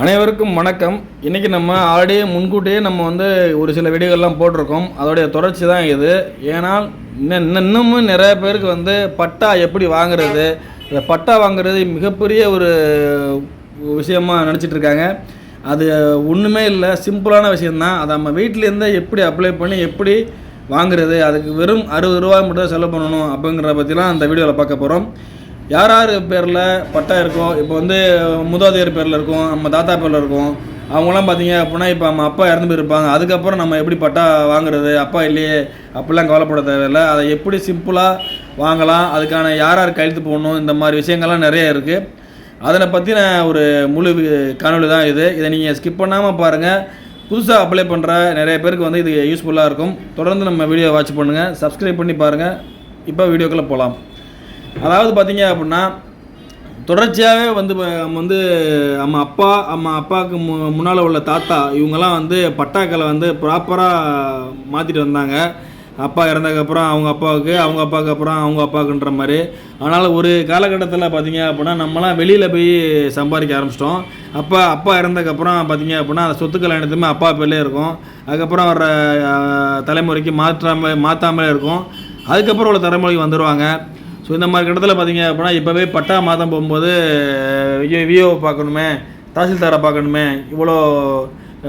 அனைவருக்கும் வணக்கம். இன்றைக்கி நம்ம ஆல்ரெடி முன்கூட்டியே நம்ம வந்து ஒரு சில வீடியோகள்லாம் போட்டிருக்கோம். அதோடைய தொடர்ச்சி தான் இது. ஏன்னால் இன்னும் இன்னும் இன்னமும் நிறைய பேருக்கு வந்து பட்டா எப்படி வாங்குறது இந்த பட்டா வாங்குறது மிகப்பெரிய ஒரு விஷயமாக நினச்சிட்ருக்காங்க அது ஒன்றுமே இல்லை சிம்பிளான விஷயந்தான் அதை நம்ம வீட்டிலேருந்தே எப்படி அப்ளை பண்ணி எப்படி வாங்குறது அதுக்கு வெறும் அறுபது ரூபா மட்டும் தான் செலவு பண்ணணும் அப்படிங்கிறத பற்றிலாம் அந்த வீடியோவில் பார்க்க போகிறோம் யார் யார் பேரில் பட்டா இருக்கும் இப்போ வந்து மூதாதையர் பேரில் இருக்கும் நம்ம தாத்தா பேரில் இருக்கும் அவங்களாம் பார்த்தீங்க அப்படின்னா இப்போ நம்ம அப்பா இறந்து போயிருப்பாங்க. அதுக்கப்புறம் நம்ம எப்படி பட்டா வாங்குறது? அப்பா இல்லையே அப்படிலாம் கவலைப்பட தேவையில்லை. அதை எப்படி சிம்பிளாக வாங்கலாம்? அதுக்கான யார் யார் கையெழுத்து போடணும்? இந்த மாதிரி விஷயங்கள்லாம் நிறைய இருக்குது அதனை பற்றின ஒரு முழு காணொலி தான் இது. இதை நீங்கள் ஸ்கிப் பண்ணாமல் பாருங்கள் புதுசாக அப்ளை பண்ணுற நிறைய பேருக்கு வந்து இது யூஸ்ஃபுல்லாக இருக்கும். தொடர்ந்து நம்ம வீடியோ வாட்ச் பண்ணுங்கள் சப்ஸ்கிரைப் பண்ணி பாருங்கள் இப்போ வீடியோக்குள்ளே போகலாம் அதாவது பார்த்தீங்க அப்படின்னா தொடர்ச்சியாகவே வந்து வந்து நம்ம அப்பா நம்ம அப்பாவுக்கு மு முன்னால் உள்ள தாத்தா இவங்கெல்லாம் வந்து பட்டாக்களை வந்து ப்ராப்பராக மாற்றிட்டு வந்தாங்க. அப்பா இறந்ததுக்கப்புறம் அவங்க அப்பாவுக்கு அவங்க அப்பாவுக்கு அப்புறம் அவங்க அப்பாவுக்குன்ற மாதிரி. ஆனால் ஒரு காலகட்டத்தில் பார்த்தீங்க அப்படின்னா நம்மலாம் வெளியில் போய் சம்பாதிக்க ஆரம்பிச்சிட்டோம். அப்பா அப்பா இறந்ததுக்கப்புறம் பார்த்தீங்க அப்படின்னா அந்த சொத்துக்கள் அனைத்துமே அப்பா பேர்லேயே இருக்கும். அதுக்கப்புறம் வர தலைமுறைக்கு மாற்றாமல் மாற்றாமலே இருக்கும். அதுக்கப்புறம் உள்ள தலைமுறைக்கு வந்துடுவாங்க ஸோ இந்த மாதிரி இடத்துல பார்த்தீங்க அப்படின்னா இப்போவே பட்டா மாதம் போகும்போது விஓ பார்க்கணுமே தாசில்தாரை பார்க்கணுமே இவ்வளோ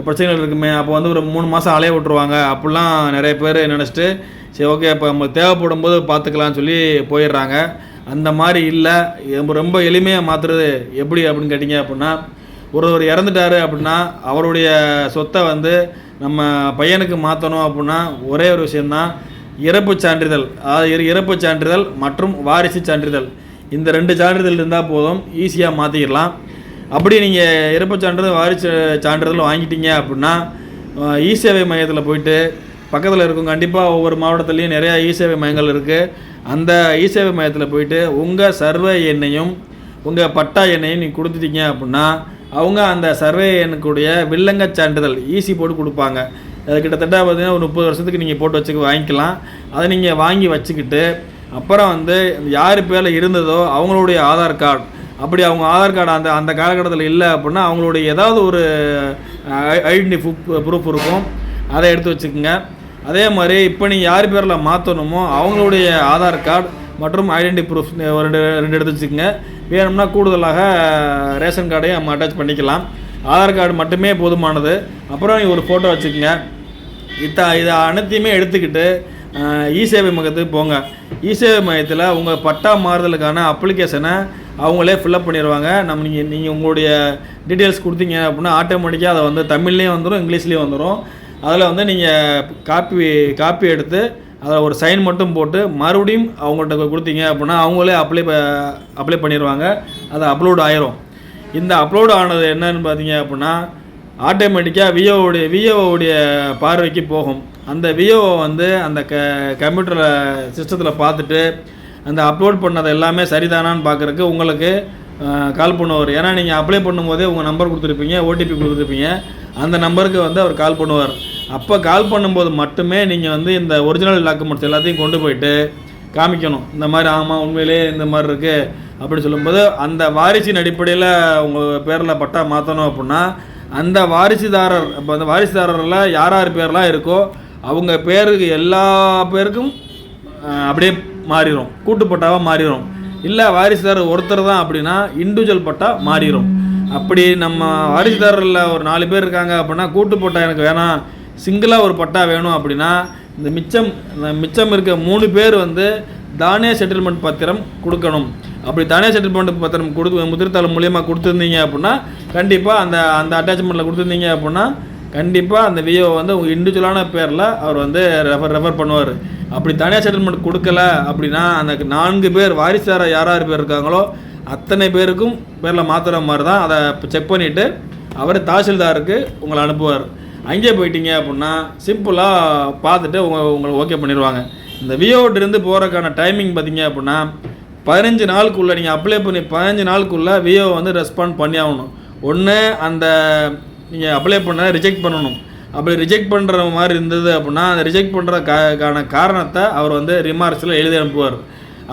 பிரச்சனைகள் இருக்குமே அப்போ வந்து ஒரு மூணு மாதம் அலைய விட்ருவாங்க அப்படிலாம் நிறைய பேர் நினச்சிட்டு சரி ஓகே இப்போ நம்ம தேவைப்படும் போது பார்த்துக்கலாம்னு சொல்லி போயிடுறாங்க. அந்த மாதிரி இல்லை. ரொம்ப ரொம்ப எளிமையாக மாற்றுறது எப்படி அப்படின்னு கேட்டிங்க அப்படின்னா ஒருவர் இறந்துட்டாரு அப்படின்னா அவருடைய சொத்தை வந்து நம்ம பையனுக்கு மாற்றணும் அப்படின்னா ஒரே ஒரு விஷயந்தான் இறப்பு சான்றிதழ் அதாவது இறப்பு சான்றிதழ் மற்றும் வாரிசு சான்றிதழ். இந்த ரெண்டு சான்றிதழ் இருந்தால் போதும் ஈஸியாக மாற்றிடலாம் அப்படி நீங்கள் இறப்பு சான்றிதழ் வாரிசு சான்றிதழ் வாங்கிட்டீங்க அப்படின்னா இ சேவை மையத்தில் போயிட்டு பக்கத்தில் இருக்கும் கண்டிப்பாக ஒவ்வொரு மாவட்டத்துலேயும் நிறையா இ சேவை மையங்கள் இருக்குது அந்த இ சேவை மையத்தில் போயிட்டு உங்கள் சர்வே எண்ணையும் உங்கள் பட்டா எண்ணையும் நீங்கள் கொடுத்துட்டீங்க அப்படின்னா அவங்க அந்த சர்வே எண்ணுக்குடைய வில்லங்க சான்றிதழ் ஈசி போட்டு கொடுப்பாங்க. கிட்டத்தட்ட பார்த்தீங்கன்னா ஒரு முப்பது வருஷத்துக்கு நீங்கள் போட்டு வச்சுக்க வாங்கிக்கலாம். அதை நீங்கள் வாங்கி வச்சுக்கிட்டு அப்புறம் வந்து யார் பேரில் இருந்ததோ அவங்களுடைய ஆதார் கார்டு. அப்படி அவங்க ஆதார் கார்டு அந்த அந்த காலகட்டத்தில் இல்லை அப்படின்னா அவங்களுடைய ஏதாவது ஒரு ஐடென்டி ப்ரூஃப் இருக்கும். அதை எடுத்து வச்சுக்கோங்க. அதே மாதிரி இப்போ நீங்கள் யார் பேரில் மாற்றணுமோ அவங்களுடைய ஆதார் கார்டு மற்றும் ஐடென்டி ப்ரூஃப் ஒரு ரெண்டு ரெண்டு எடுத்து வச்சுக்கோங்க. வேணும்னா கூடுதலாக ரேஷன் கார்டையும் நம்ம அட்டாச் பண்ணிக்கலாம். ஆதார் கார்டு மட்டுமே போதுமானது. அப்புறம் ஒரு ஃபோட்டோ வச்சுக்கோங்க. இத்த இதை அனைத்தையுமே எடுத்துக்கிட்டு இ சேவை மையத்துக்கு போங்க. இ சேவை மையத்தில் உங்கள் பட்டா மாறுதலுக்கான அப்ளிகேஷனை அவங்களே ஃபில்அப் பண்ணிடுவாங்க நம்ம நீங்கள் நீங்கள் உங்களுடைய டீட்டெயில்ஸ் கொடுத்தீங்க அப்படின்னா ஆட்டோமேட்டிக்காக அதை வந்து தமிழ்லேயும் வந்துடும் இங்கிலீஷ்லேயும் வந்துடும் அதில் வந்து நீங்கள் காப்பி காப்பி எடுத்து அதில் ஒரு சைன் மட்டும் போட்டு மறுபடியும் அவங்கள்ட்ட கொடுத்தீங்க அப்படின்னா அவங்களே அப்ளை அப்ளை பண்ணிடுவாங்க அது அப்லோட் ஆயிரும். இந்த அப்லோடு ஆனது என்னன்னு பார்த்தீங்க அப்படின்னா ஆட்டோமேட்டிக்காக விஓவுடைய விஓவுடைய பார்வைக்கு போகும். அந்த விஓவை வந்து அந்த க கம்ப்யூட்டரில் சிஸ்டத்தில் பார்த்துட்டு அந்த அப்லோட் பண்ணது எல்லாமே சரிதானான்னு பார்க்குறக்கு உங்களுக்கு கால் பண்ணுவார். ஏன்னா நீங்கள் அப்ளை பண்ணும்போதே உங்கள் நம்பர் கொடுத்துருப்பீங்க ஓடிபி கொடுத்துருப்பீங்க. அந்த நம்பருக்கு வந்து அவர் கால் பண்ணுவார். அப்போ கால் பண்ணும்போது மட்டுமே நீங்கள் வந்து இந்த ஒரிஜினல் டாக்குமெண்ட்ஸ் எல்லாத்தையும் கொண்டு போயிட்டு காமிக்கணும். இந்த மாதிரி ஆமாம் உண்மையிலே இந்த மாதிரி இருக்குது அப்படின்னு சொல்லும்போது அந்த வாரிசின் அடிப்படையில் உங்கள் பேரில் பட்டா மாற்றணும் அப்படின்னா அந்த வாரிசுதாரர் இப்போ அந்த வாரிசுதாரரில் யார் யார் பேர்லாம் இருக்கோ அவங்க பேருக்கு எல்லா பேருக்கும் அப்படியே மாறிடும் கூட்டு பட்டாவாக மாறிடும் இல்லை வாரிசுதாரர் ஒருத்தர் தான் அப்படின்னா இண்டிவிஜுவல் பட்டா மாறிடும் அப்படி நம்ம வாரிசுதாரரில் ஒரு நாலு பேர் இருக்காங்க அப்படின்னா கூட்டு பட்டா எனக்கு வேணாம் சிங்கிளாக ஒரு பட்டா வேணும் அப்படின்னா இந்த மிச்சம் இந்த மிச்சம் இருக்க மூணு பேர் வந்து தானே செட்டில்மெண்ட் பத்திரம் கொடுக்கணும். அப்படி தானே செட்டில்மெண்ட் பத்திரம் கொடுத்து முதிர்த்தாள் மூலியமாக கொடுத்துருந்தீங்க அப்படின்னா கண்டிப்பாக அந்த அந்த அட்டாச்மெண்ட்டில் கொடுத்துருந்தீங்க அப்படின்னா கண்டிப்பாக அந்த விஓ வந்து உங்கள் இண்டிவிஜுவலான பேரில் அவர் வந்து ரெஃபர் ரெஃபர் பண்ணுவார். அப்படி தனியாக செட்டில்மெண்ட் கொடுக்கல அப்படின்னா அந்த நான்கு பேர் வாரிசார யார் யார் பேர் இருக்காங்களோ அத்தனை பேருக்கும் பேரில் மாற்றுற மாதிரி தான் அதை செக் பண்ணிவிட்டு அவர் தாசில்தாருக்கு உங்களை அனுப்புவார். அங்கே போயிட்டீங்க அப்படின்னா சிம்பிளாக பார்த்துட்டு உங்க உங்களை ஓகே பண்ணிடுவாங்க. இந்த விஓட்டிருந்து போகிறதுக்கான டைமிங் பார்த்தீங்க அப்படின்னா பதினஞ்சு நாளுக்குள்ளே நீங்கள் அப்ளை பண்ணி பதினஞ்சு நாளுக்குள்ளே விஓ வந்து ரெஸ்பாண்ட் பண்ணி ஆகணும். ஒன்று அந்த நீங்கள் அப்ளை பண்ண ரிஜெக்ட் பண்ணணும். அப்படி ரிஜெக்ட் பண்ணுற மாதிரி இருந்தது அப்படின்னா அந்த ரிஜெக்ட் பண்ணுற கான காரணத்தை அவர் வந்து ரிமார்க்ஸில் எழுதி அனுப்புவார்.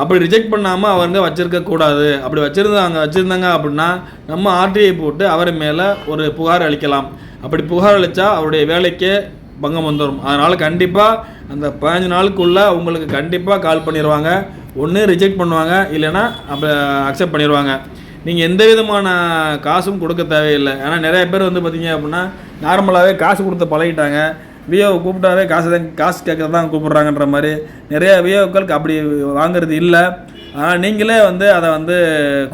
அப்படி ரிஜெக்ட் பண்ணாமல் அவங்க வச்சிருக்க கூடாது. அப்படி வச்சுருந்தாங்க வச்சுருந்தாங்க அப்படின்னா நம்ம ஆர்டிஐ போட்டு அவர் மேலே ஒரு புகார் அளிக்கலாம். அப்படி புகார் அளித்தா அவருடைய வேலைக்கு பங்கம் வந்துடும் அதனால் கண்டிப்பாக அந்த பதினஞ்சு நாளுக்குள்ளே உங்களுக்கு கண்டிப்பாக கால் பண்ணிடுவாங்க ஒன்று ரிஜெக்ட் பண்ணுவாங்க. இல்லைன்னா அப்போ அக்செப்ட் பண்ணிடுவாங்க நீங்கள் எந்த விதமான காசும் கொடுக்க தேவையில்லை. ஏன்னா நிறைய பேர் வந்து பார்த்தீங்க அப்படின்னா நார்மலாகவே காசு கொடுத்து பழகிட்டாங்க. விஓவை கூப்பிட்டாவே காசு தான் காசு கேட்க தான் கூப்பிட்றாங்கன்ற மாதிரி நிறைய விஓக்களுக்கு அப்படி வாங்குறது இல்லை. ஆனால் நீங்களே வந்து அதை வந்து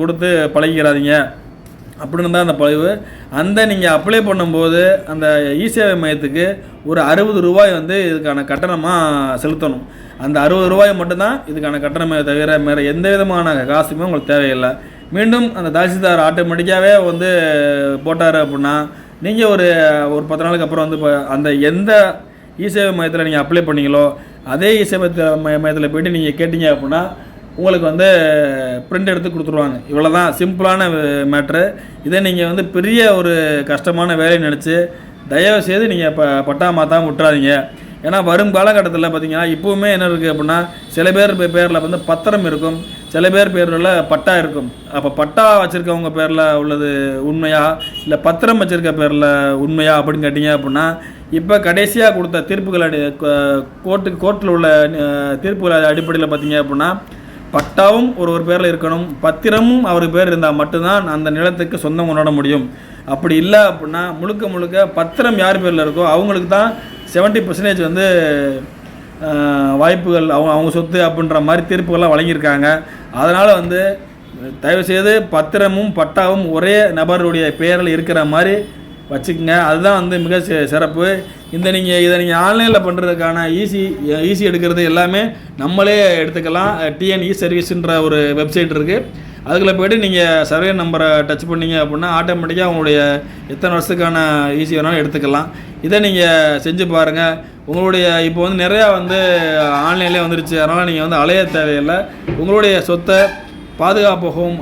கொடுத்து பழகிக்கிறாதீங்க. அப்படின்னு தான் அந்த பதிவு. அந்த நீங்கள் அப்ளை பண்ணும்போது அந்த இசேவை மையத்துக்கு ஒரு அறுபது ரூபாய் வந்து இதுக்கான கட்டணமாக செலுத்தணும். அந்த அறுபது ரூபாய் மட்டும்தான் இதுக்கான கட்டணமே தவிர வேறு எந்த விதமான காசுமே உங்களுக்கு தேவையில்லை. மீண்டும் அந்த தாசில்தார் ஆட்டோமேட்டிக்காகவே வந்து போட்டார் அப்படின்னா நீங்கள் ஒரு ஒரு பத்து நாளுக்கு அப்புறம் வந்து இப்போ அந்த எந்த இசேவை மையத்தில் நீங்கள் அப்ளை பண்ணீங்களோ அதே இசேவை மையத்தில் போய்ட்டு நீங்கள் கேட்டீங்க அப்படின்னா உங்களுக்கு வந்து பிரிண்ட் எடுத்து கொடுத்துருவாங்க. இவ்வளோ தான் சிம்பிளான மேட்ரு இதை நீங்கள் வந்து பெரிய ஒரு கஷ்டமான வேலையை நினச்சி தயவு செய்து நீங்கள் இப்போ பட்டா மாற்றாம விட்டுறாதீங்க. ஏன்னா வரும் காலகட்டத்தில் பார்த்தீங்கன்னா இப்போவுமே என்ன இருக்குது அப்படின்னா சில பேர் பே- பேரில் வந்து பத்திரம் இருக்கும். சில பேர் பேரில் பட்டா இருக்கும். அப்போ பட்டா வச்சுருக்கவங்க பேரில் உள்ளது உண்மையா? இல்லை பத்திரம் வச்சுருக்க பேரில் உண்மையா அப்படின்னு கேட்டிங்க அப்படின்னா இப்போ கடைசியாக கொடுத்த தீர்ப்புகள் அடி கோர்ட்டு கோர்ட்டில் உள்ள தீர்ப்புகள் அடிப்படையில் பார்த்தீங்க அப்படின்னா பட்டாவும் ஒரு ஒரு பேரில் இருக்கணும். பத்திரமும் அவர் பேர் இருந்தால் மட்டும்தான் அந்த நிலத்துக்கு சொந்தம் கொண்டாட முடியும். அப்படி இல்லை அப்படின்னா முழுக்க முழுக்க பத்திரம் யார் பேரில் இருக்கோ அவங்களுக்கு தான் செவன்ட்டி பர்சன்டேஜ் வந்து வாய்ப்புகள் அவங்க அவங்க சொத்து அப்படின்ற மாதிரி தீர்ப்புகள்லாம் வழங்கியிருக்காங்க. அதனால் வந்து தயவுசெய்து பத்திரமும் பட்டாவும் ஒரே நபருடைய பெயரில் இருக்கிற மாதிரி வச்சுக்கோங்க. அதுதான் வந்து மிக சிறப்பு. இந்த நீங்கள் இதை நீங்கள் ஆன்லைனில் பண்ணுறதுக்கான ஈஸி ஈஸி எடுக்கிறது எல்லாமே நம்மளே எடுத்துக்கலாம். டிஎன்இ சர்வீஸுன்ற ஒரு வெப்சைட் இருக்குது அதுக்குள்ளே போய்ட்டு நீங்கள் சர்வே நம்பரை டச் பண்ணீங்க அப்படின்னா ஆட்டோமேட்டிக்காக உங்களுடைய எத்தனை வருஷத்துக்கான ஈஸி வேணாலும் எடுத்துக்கலாம். இதை நீங்கள் செஞ்சு பாருங்கள் உங்களுடைய இப்போ வந்து நிறையா வந்து ஆன்லைன்லேயே வந்துருச்சு. அதனால் நீங்கள் வந்து அலைய தேவையில்லை. உங்களுடைய சொத்தை பாதுகாப்பாகவும்